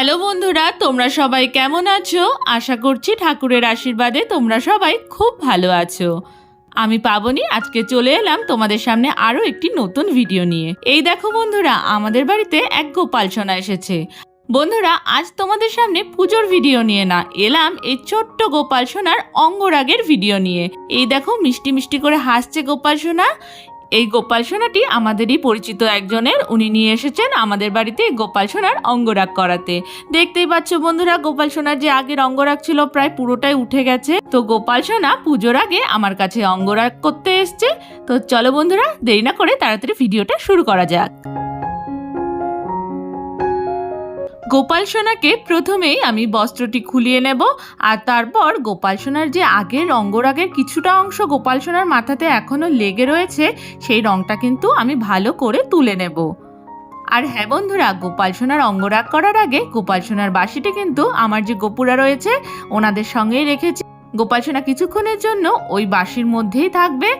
Hello বন্ধুরা, তোমরা সবাই কেমন আছো? আশা করছি ঠাকুরের আশীর্বাদে তোমরা সবাই খুব ভালো আছো। আমি পাবনি, আজকে চলে এলাম তোমাদের সামনে আরও একটি নতুন ভিডিও নিয়ে। এই দেখো বন্ধুরা, আমাদের বাড়িতে এক গোপাল সোনা এসেছে। বন্ধুরা, আজ তোমাদের সামনে পুজোর ভিডিও নিয়ে না, এলাম এই ছোট্ট গোপাল সোনার অঙ্গরাগের ভিডিও নিয়ে। এই দেখো, মিষ্টি মিষ্টি করে হাসছে গোপাল সোনা। এই গোপাল সোনাটি আমাদেরই পরিচিত একজনের। উনি নিয়ে এসেছেন আমাদের বাড়িতে গোপাল সোনার অঙ্গরাগ করাতে। দেখতেই পাচ্ছ বন্ধুরা, গোপাল সোনার যে আগের অঙ্গরাগ ছিল প্রায় পুরোটাই উঠে গেছে। তো গোপাল সোনা পুজোর আগে আমার কাছে অঙ্গরাগ করতে এসছে। তো চলো বন্ধুরা, দেরি না করে তাড়াতাড়ি ভিডিওটা শুরু করা যাক। গোপাল সোনাকে প্রথমেই আমি বস্ত্রটি খুলিয়ে নেব আর তারপর গোপাল সোনার যে আগের অঙ্গরাগের কিছুটা অংশ গোপাল সোনার মাথাতে এখনও লেগে রয়েছে, সেই রংটা কিন্তু আমি ভালো করে তুলে নেব। আর হ্যাঁ বন্ধুরা, গোপাল সোনার অঙ্গরাগ করার আগে গোপাল সোনার বাসিটি কিন্তু আমার যে গোপুরা রয়েছে, ওনাদের সঙ্গেই রেখেছি। গোপাল সোনা কিছুক্ষণের জন্য ওই বাসির মধ্যেই থাকবে।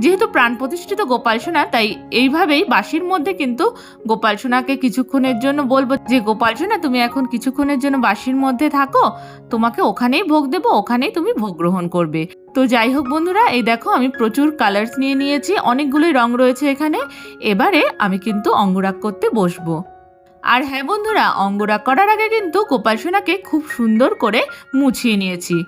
যেহেতু প্রাণ প্রতিষ্ঠিত গোপাল সোনা, তাই এইভাবেই বাসির মধ্যে কিন্তু গোপাল সোনাকে কিছুক্ষণের জন্য বলব যে, গোপাল সোনা, তুমি এখন কিছুক্ষণের জন্য বাসির মধ্যে থাকো। তোমাকে ওখানেই ভোগ দেবো, ওখানেই তুমি ভোগ গ্রহণ করবে। তো যাই হোক বন্ধুরা, এই দেখো আমি প্রচুর কালার্স নিয়ে নিয়েছি, অনেকগুলোই রং রয়েছে এখানে। এবারে আমি কিন্তু অঙ্গরাগ করতে বসবো। আর হ্যাঁ বন্ধুরা, অঙ্গরাগ করার আগে কিন্তু গোপাল সোনাকে খুব সুন্দর করে মুছিয়ে নিয়েছি।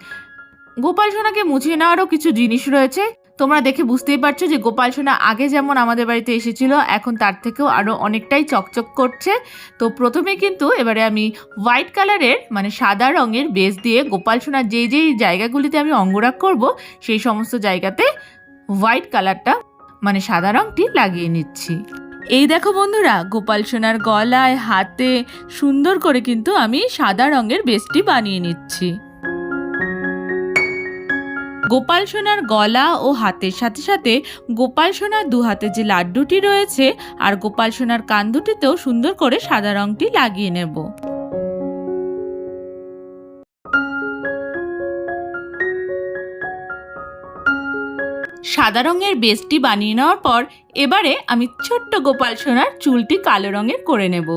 গোপাল সোনাকে মুছিয়ে নেওয়ারও কিছু জিনিস রয়েছে। তোমরা দেখে বুঝতেই পারছ যে গোপাল সোনা আগে যেমন আমাদের বাড়িতে এসেছিল, এখন তার থেকেও আরও অনেকটাই চকচক করছে। তো প্রথমে কিন্তু এবারে আমি হোয়াইট কালারের মানে সাদা রঙের বেস দিয়ে গোপাল সোনার যেই যেই জায়গাগুলিতে আমি অঙ্গরাগ করব, সেই সমস্ত জায়গাতে হোয়াইট কালারটা মানে সাদা রঙটি লাগিয়ে নিচ্ছি। এই দেখো বন্ধুরা, গোপাল সোনার গলায়, হাতে সুন্দর করে কিন্তু আমি সাদা রঙের বেসটি বানিয়ে নিচ্ছি। গোপাল সোনার গলা ও হাতের সাথে সাথে গোপাল সোনার দু হাতে যে লাড্ডুটি রয়েছে আর গোপাল সোনার কান দুটিতেও সুন্দর করে সাদা রঙটি লাগিয়ে নেব। সাদা রঙের বেসটি বানিয়ে নেওয়ার পর এবারে আমি ছোট্ট গোপাল সোনার চুলটি কালো রঙের করে নেব।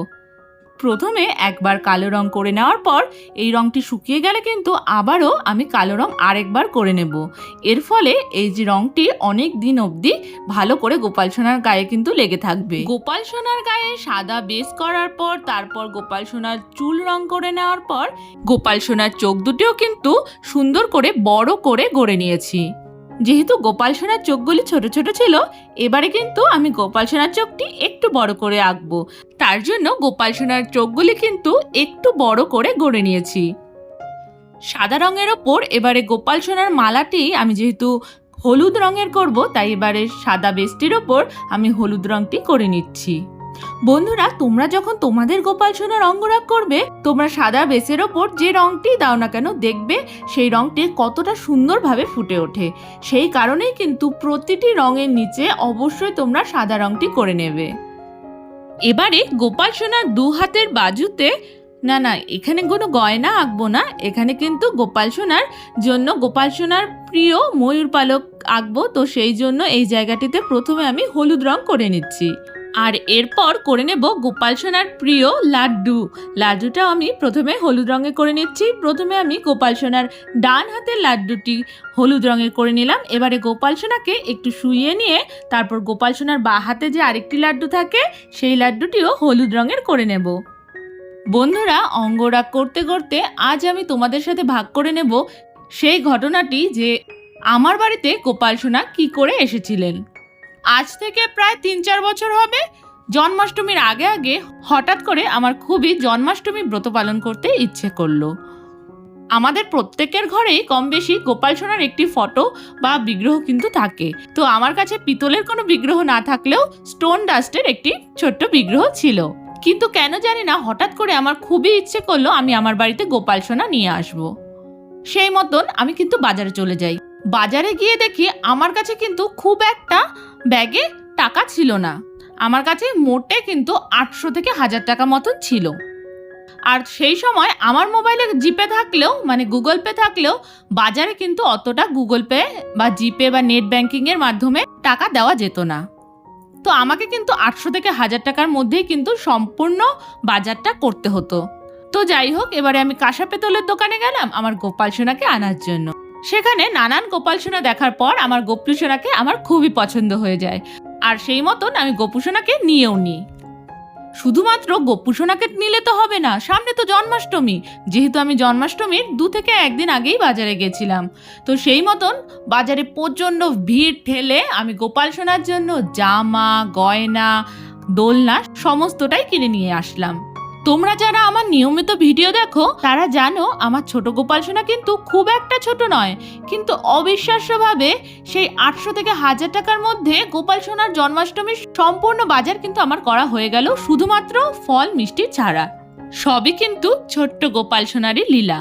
প্রথমে একবার কালো রং করে নেওয়ার পর এই রংটি শুকিয়ে গেলে কিন্তু আবারও আমি কালো রং আরেকবার করে নেব। এর ফলে এই যে রংটি অনেক দিন অবধি ভালো করে গোপাল সোনার গায়ে কিন্তু লেগে থাকবে। গোপাল সোনার গায়ে সাদা বেস করার পর, তারপর গোপাল সোনার চুল রং করে নেওয়ার পর, গোপাল সোনার চোখ দুটিও কিন্তু সুন্দর করে বড় করে গড়ে নিয়েছি। যেহেতু গোপাল সোনার চোখগুলি ছোট ছোট ছিল, এবারে কিন্তু আমি গোপাল সোনার চোখটি একটু বড় করে আঁকবো। তার জন্য গোপাল সোনার চোখগুলি কিন্তু একটু বড় করে গড়ে নিয়েছি। সাদা রঙের ওপর এবারে গোপাল সোনার মালাটি আমি যেহেতু হলুদ রঙের করব, তাই এবারে সাদা বেস্টির ওপর আমি হলুদ রঙটি করে নিচ্ছি। বন্ধুরা, তোমরা যখন তোমাদের গোপাল সোনার অঙ্গরাগ করবে, তোমরা সাদা বেসের ওপর যে রঙটি দাও না কেন দেখবে সেই রঙটি কতটা সুন্দরভাবে ফুটে ওঠে। সেই কারণেই কিন্তু প্রতিটি রঙের নিচে অবশ্যই তোমরা সাদা রঙটি করে নেবে। এবারে গোপাল সোনার দু হাতের বাজুতে, না না, এখানে কোনো গয়না আঁকবো না, এখানে কিন্তু গোপাল সোনার জন্য গোপাল সোনার প্রিয় ময়ূর পালক আঁকবো, তো সেই জন্য এই জায়গাটিতে প্রথমে আমি হলুদ রং করে নিচ্ছি। আর এরপর করে নেব গোপাল সোনার প্রিয় লাড্ডু। লাড্ডুটাও আমি প্রথমে হলুদ রঙে করে নিচ্ছি। প্রথমে আমি গোপাল সোনার ডান হাতের লাড্ডুটি হলুদ রঙের করে নিলাম। এবারে গোপাল সোনাকে একটু শুইয়ে নিয়ে তারপর গোপাল সোনার বা হাতে যে আরেকটি লাড্ডু থাকে, সেই লাড্ডুটিও হলুদ রঙের করে নেব। বন্ধুরা, অঙ্গরাগ করতে করতে আজ আমি তোমাদের সাথে ভাগ করে নেব সেই ঘটনাটি যে আমার বাড়িতে গোপাল সোনা কী করে এসেছিলেন। আজ থেকে প্রায় তিন চার বছর হবে। জন্মাষ্টমীর আগে আগে হঠাৎ করে আমার খুবই জন্মাষ্টমী ব্রত পালন করতে ইচ্ছে করল। আমাদের প্রত্যেকের ঘরেই কম বেশি গোপাল সোনার একটি ফটো বা বিগ্রহ কিন্তু থাকে। তো আমার কাছে পিতলের কোনো বিগ্রহ না থাকলেও স্টোন ডাস্টের একটি ছোট্ট বিগ্রহ ছিল। কিন্তু কেন জানি না, হঠাৎ করে আমার খুবই ইচ্ছে করল আমি আমার বাড়িতে গোপাল সোনা নিয়ে আসব। সেই মতন আমি কিন্তু বাজারে চলে যাই। বাজারে গিয়ে দেখি আমার কাছে কিন্তু খুব একটা ব্যাগে টাকা ছিল না। আমার কাছে মোটে কিন্তু আটশো থেকে হাজার টাকা মতন ছিল। আর সেই সময় আমার মোবাইলে জিপে থাকলেও মানে গুগল পে থাকলেও বাজারে কিন্তু অতটা গুগল পে বা জিপে বা নেট ব্যাংকিংয়ের মাধ্যমে টাকা দেওয়া যেত না। তো আমাকে কিন্তু আটশো থেকে হাজার টাকার মধ্যেই কিন্তু সম্পূর্ণ বাজারটা করতে হতো। তো যাই হোক, এবারে আমি কাঁসা পেতলের দোকানে গেলাম, আমার গোপাল সোনাকে আনার জন্য। সেখানে নানান গোপাল সোনা দেখার পর আমার গোপু সোনাকে আমার খুবই পছন্দ হয়ে যায়। আর সেই মতন আমি গোপু সোনাকে নিয়েও নিই। শুধুমাত্র গোপু সোনাকে নিলে তো হবে না, সামনে তো জন্মাষ্টমী। যেহেতু আমি জন্মাষ্টমীর দু থেকে একদিন আগেই বাজারে গেছিলাম। তো সেই মতন বাজারে প্রচণ্ড ভিড় ঠেলে আমি গোপাল সোনার জন্য জামা, গয়না, দোলনা সমস্তটাই কিনে নিয়ে আসলাম। তোমরা যারা আমার নিয়মিত ভিডিও দেখো, তারা জানো আমার ছোট গোপাল সোনা কিন্তু খুব একটা ছোট নয়। কিন্তু অবিশ্বাস্যভাবে সেই আটশো থেকে হাজার টাকার মধ্যে গোপাল সোনার জন্মাষ্টমীর সম্পূর্ণ বাজার কিন্তু আমার করা হয়ে গেল শুধুমাত্র ফল, মিষ্টি ছাড়া। সবই কিন্তু ছোট্ট গোপাল সোনারই লীলা।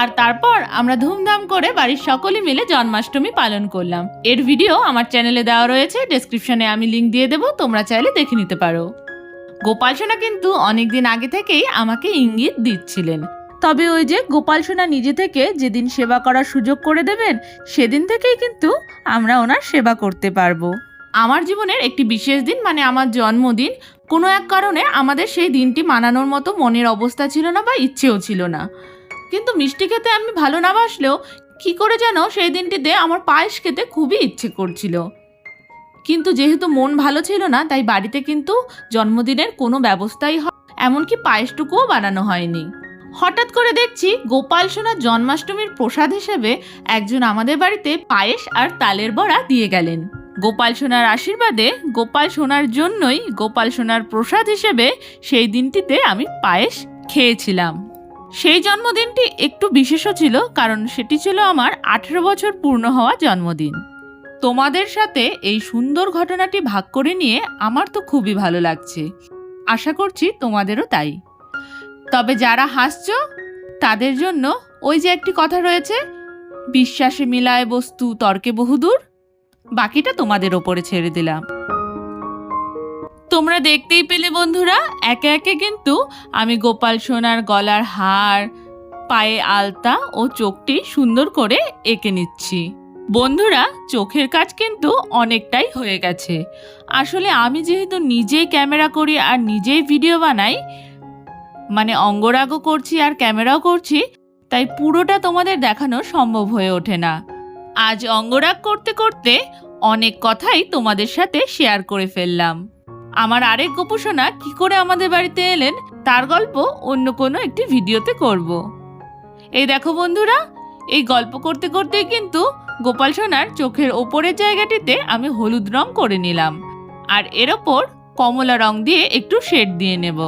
আর তারপর আমরা ধুমধাম করে বাড়ির সকলে মিলে জন্মাষ্টমী পালন করলাম। এর ভিডিও আমার চ্যানেলে দেওয়া রয়েছে ডেসক্রিপশনে আমি লিংক দিয়ে দেবো, তোমরা চাইলে দেখে নিতে পারো। গোপাল সোনা কিন্তু অনেকদিন আগে থেকেই আমাকে ইঙ্গিত দিচ্ছিলেন। তবে ওই যে গোপাল সোনা নিজে থেকে যেদিন সেবা করার সুযোগ করে দেবেন, সেদিন থেকেই কিন্তু আমরা ওনার সেবা করতে পারব। আমার জীবনের একটি বিশেষ দিন মানে আমার জন্মদিন, কোনো এক কারণে আমাদের সেই দিনটি মানানোর মতো মনের অবস্থা ছিল না বা ইচ্ছেও ছিল না। কিন্তু মিষ্টি খেতে আমি ভালো না বাসলেও কি করে যেন সেই দিনটিতে আমার পায়েস খেতে খুবই ইচ্ছে করছিল। কিন্তু যেহেতু মন ভালো ছিল না, তাই বাড়িতে কিন্তু জন্মদিনের কোনো ব্যবস্থাই হয়, এমনকি পায়েসটুকুও বানানো হয়নি। হঠাৎ করে দেখছি গোপাল সোনার জন্মাষ্টমীর প্রসাদ হিসেবে একজন আমাদের বাড়িতে পায়েস আর তালের বড়া দিয়ে গেলেন। গোপাল সোনার আশীর্বাদে গোপাল সোনার জন্যই গোপাল সোনার প্রসাদ হিসেবে সেই দিনটিতে আমি পায়েস খেয়েছিলাম। সেই জন্মদিনটি একটু বিশেষও ছিল, কারণ সেটি ছিল আমার আঠেরো বছর পূর্ণ হওয়া জন্মদিন। তোমাদের সাথে এই সুন্দর ঘটনাটি ভাগ করে নিয়ে আমার তো খুবই ভালো লাগছে। আশা করছি তোমাদেরও তাই। তবে যারা হাসছো, তাদের জন্য ওই যে একটি কথা রয়েছে, বিশ্বাসে মিলায় বস্তু তর্কে বহুদূর, বাকিটা তোমাদের ওপরে ছেড়ে দিলাম। তোমরা দেখতেই পেলে বন্ধুরা, একে একে কিন্তু আমি গোপাল সোনার গলার হার, পায়ে আলতা ও চোখটি সুন্দর করে এঁকে নিচ্ছি। বন্ধুরা, চোখের কাজ কিন্তু অনেকটাই হয়ে গেছে। আসলে আমি যেহেতু নিজেই ক্যামেরা করি আর নিজেই ভিডিও বানাই মানে অঙ্গরাগও করছি আর ক্যামেরাও করছি, তাই পুরোটা তোমাদের দেখানো সম্ভব হয়ে ওঠে না। আজ অঙ্গরাগ করতে করতে অনেক কথাই তোমাদের সাথে শেয়ার করে ফেললাম। আমার আরেক গোপোষণা কি করে আমাদের বাড়িতে এলেন, তার গল্প অন্য কোনো একটি ভিডিওতে করব। এই দেখো বন্ধুরা, এই গল্প করতে করতেই কিন্তু গোপাল সোনার চোখের ওপরের জায়গাটিতে আমি হলুদ রং করে নিলাম। আর এর ওপর কমলা রং দিয়ে একটু শেড দিয়ে নেব।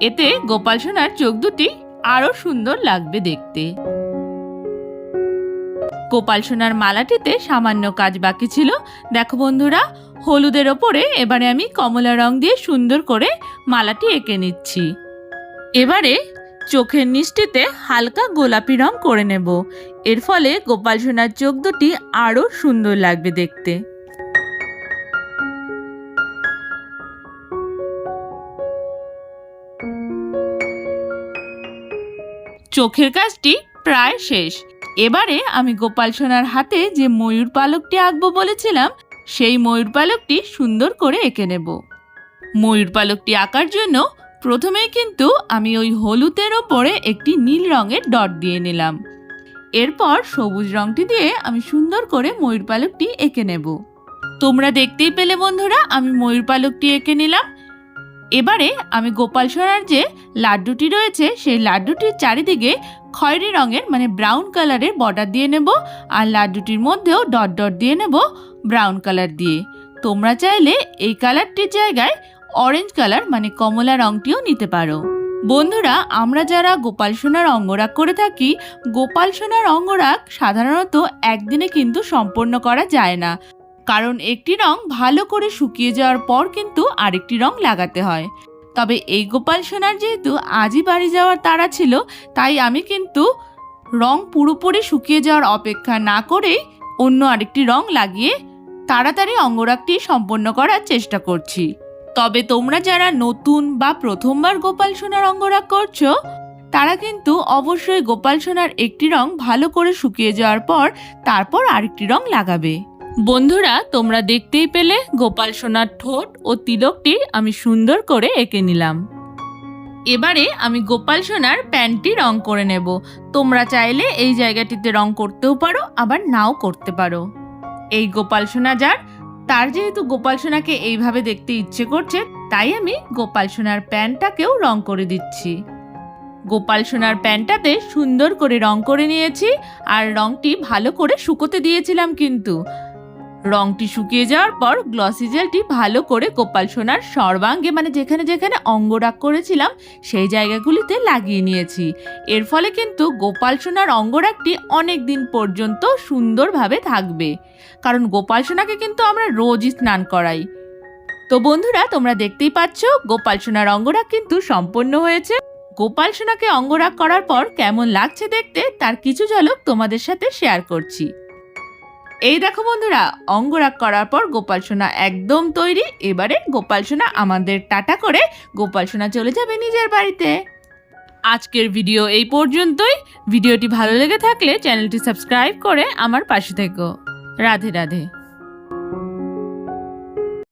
এতে গোপাল সোনার চোখ দুটি আরও সুন্দর লাগবে দেখতে। গোপাল সোনার মালাটিতে সামান্য কাজ বাকি ছিল। দেখো বন্ধুরা, হলুদের ওপরে এবারে আমি কমলা রং দিয়ে সুন্দর করে মালাটি এঁকে নিচ্ছি। এবারে চোখের নিচটিতে হালকা গোলাপি রং করে নেব। এর ফলে গোপাল সোনার চোখ দুটি আরও সুন্দর লাগবে দেখতে। চোখের কাজটি প্রায় শেষ। এবারে আমি গোপাল সোনার হাতে যে ময়ূর পালকটি আঁকবো বলেছিলাম, সেই ময়ূর পালকটি সুন্দর করে এঁকে নেব। ময়ূর পালকটি আঁকার জন্য প্রথমেই কিন্তু আমি ওই হলুদের ওপরে একটি নীল রঙের ডট দিয়ে নিলাম। এরপর সবুজ রংটি দিয়ে আমি সুন্দর করে ময়ূর পালকটি এঁকে নেব। তোমরা দেখতেই পেলে বন্ধুরা, আমি ময়ূর পালকটি এঁকে নিলাম। এবারে আমি গোপাল সোনার যে লাড্ডুটি রয়েছে, সেই লাড্ডুটির চারিদিকে খয়েরি রঙের মানে ব্রাউন কালারের বর্ডার দিয়ে নেব আর লাড্ডুটির মধ্যেও ডট ডট দিয়ে নেব ব্রাউন কালার দিয়ে। তোমরা চাইলে এই কালারটির জায়গায় অরেঞ্জ কালার মানে কমলা রংটিও নিতে পারো। বন্ধুরা, আমরা যারা গোপাল সোনার অঙ্গরাগ করে থাকি, গোপাল সোনার অঙ্গরাগ সাধারণত একদিনে কিন্তু সম্পন্ন করা যায় না। কারণ একটি রং ভালো করে শুকিয়ে যাওয়ার পর কিন্তু আরেকটি রং লাগাতে হয়। তবে এই গোপাল সোনার যেহেতু আজই বাড়ি যাওয়ার তারা ছিল, তাই আমি কিন্তু রং পুরোপুরি শুকিয়ে যাওয়ার অপেক্ষা না করেই অন্য আরেকটি রং লাগিয়ে তাড়াতাড়ি অঙ্গরাগটি সম্পন্ন করার চেষ্টা করছি। তবে তোমরা যারা নতুন বা প্রথমবার গোপাল সোনার অঙ্গরাগ করছ, তারা কিন্তু অবশ্যই গোপাল সোনার একটি রং ভালো করে শুকিয়ে যাওয়ার পর তারপর আরেকটি রং লাগাবে। বন্ধুরা, তোমরা দেখতেই পেলে গোপাল সোনার ঠোঁট ও তিলকটি আমি সুন্দর করে এঁকে নিলাম। এবারে আমি গোপাল সোনার প্যান্টটি রং করে নেব। তোমরা চাইলে এই জায়গাটিতে রং করতেও পারো, আবার নাও করতে পারো। এই গোপাল সোনা যার তার যেহেতু গোপাল সোনাকে এইভাবে দেখতে ইচ্ছে করছে, তাই আমি গোপাল সোনার প্যান্টটাকেও রং করে দিচ্ছি। গোপাল সোনার প্যান্টটাতে সুন্দর করে রং করে নিয়েছি, আর রংটি ভালো করে শুকোতে দিয়েছিলাম কিন্তু। রংটি শুকিয়ে যাওয়ার পর গ্লসি জেলটি ভালো করে গোপাল সোনার সর্বাঙ্গে মানে যেখানে যেখানে অঙ্গরাগ করেছিলাম, সেই জায়গাগুলিতে লাগিয়ে নিয়েছি। এর ফলে কিন্তু গোপাল সোনার অঙ্গরাগটি অনেক দিন পর্যন্ত সুন্দরভাবে থাকবে। কারণ গোপাল সোনাকে কিন্তু আমরা রোজই স্নান করাই। তো বন্ধুরা, তোমরা দেখতেই পাচ্ছ, গোপাল সোনার অঙ্গরাগ কিন্তু সম্পন্ন হয়েছে। গোপাল সোনাকে অঙ্গরাগ করার পর কেমন লাগছে দেখতে, তার কিছু ঝলক তোমাদের সাথে শেয়ার করছি। এই দেখো বন্ধুরা, অঙ্গরাগ করার পর গোপাল সোনা একদম তৈরি। এবারে গোপাল সোনা আমাদের টাটা করে গোপাল সোনা চলে যাবে নিজের বাড়িতে। আজকের ভিডিও এই পর্যন্তই। ভিডিওটি ভালো লেগে থাকলে চ্যানেলটি সাবস্ক্রাইব করে আমার পাশে থেকো। রাধে রাধে।